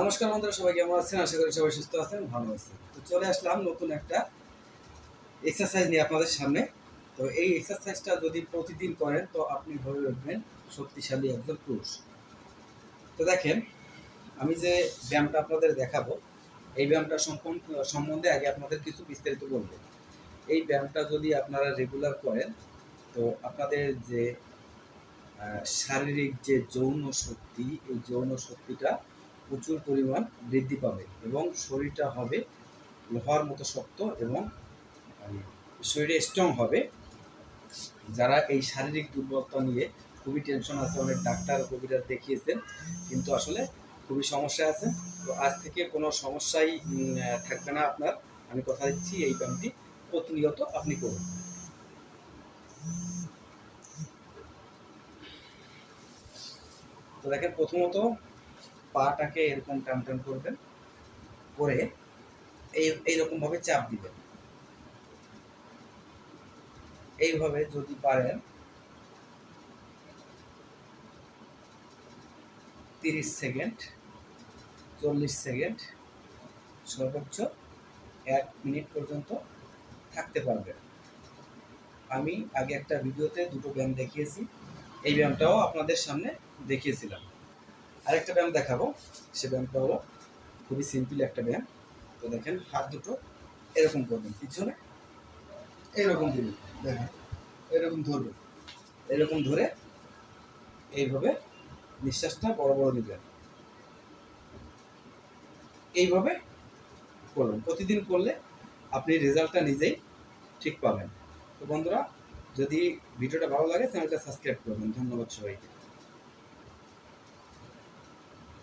নমস্কার বন্ধুরা, সবাই কেমন আছেন? আশা করি সবাই সুস্থ আছেন, ভালো আছেন। তো চলে আসলাম নতুন একটা এক্সারসাইজ নিয়ে আপনাদের সামনে। তো এই এক্সারসাইজটা যদি প্রতিদিন করেন, তো আপনি হয়ে উঠবেন শক্তিশালী একজন পুরুষ। তো দেখেন, আমি যে ব্যায়ামটা আপনাদের দেখাবো, এই ব্যায়ামটা সম্বন্ধে আগে আপনাদের কিছু বিস্তারিত বলব। এই ব্যায়ামটা যদি আপনারা রেগুলার করেন, তো আপনাদের যে শারীরিক যে যৌন শক্তি, এই যৌন শক্তিটা প্রচুর পরিমাণ বৃদ্ধি পাবে এবং শরীরটা হবে লোহার মতো শক্ত এবং শরীরে স্ট্রং হবে। যারা এই শারীরিক দুর্বলতা নিয়ে খুবই টেনশন আছে, অনেক ডাক্তার কবিরাজ দেখিয়েছেন, কিন্তু আসলে খুবই সমস্যা আছে। তো আজ থেকে কোনো সমস্যাই থাকবে না আপনার। আমি কথা দিচ্ছি, এই ব্যায়ামটি প্রতিনিয়ত আপনি করুন। তো দেখেন, প্রথমত পাটাকে এরকম টান টান করবেন, করে এই এইরকম ভাবে চাপ দিবেন। এইভাবে যদি পারেন, তিরিশ সেকেন্ড, চল্লিশ সেকেন্ড, সর্বোচ্চ এক মিনিট পর্যন্ত থাকতে পারবেন। আমি আগে একটা ভিডিওতে দুটো ব্যায়াম দেখিয়েছি, এই ব্যায়ামটাও আপনাদের সামনে দেখিয়েছিলাম। আরেকটা ব্যায়াম দেখাবো। সে ব্যায়ামটা হলো খুবই সিম্পল একটা ব্যায়াম। তো দেখেন, হাত দুটো এরকম করবেন, পিছনে এইরকম দিবেন, দেখেন, এরকম ধরবেন এরকম ধরে এইভাবে নিঃশ্বাসটা বড় বড় দিবেন। এইভাবে করবেন। প্রতিদিন করলে আপনি রেজাল্টটা নিজেই ঠিক পাবেন। তো বন্ধুরা, যদি ভিডিওটা ভালো লাগে, চ্যানেলটা সাবস্ক্রাইব করবেন। ধন্যবাদ সবাইকে।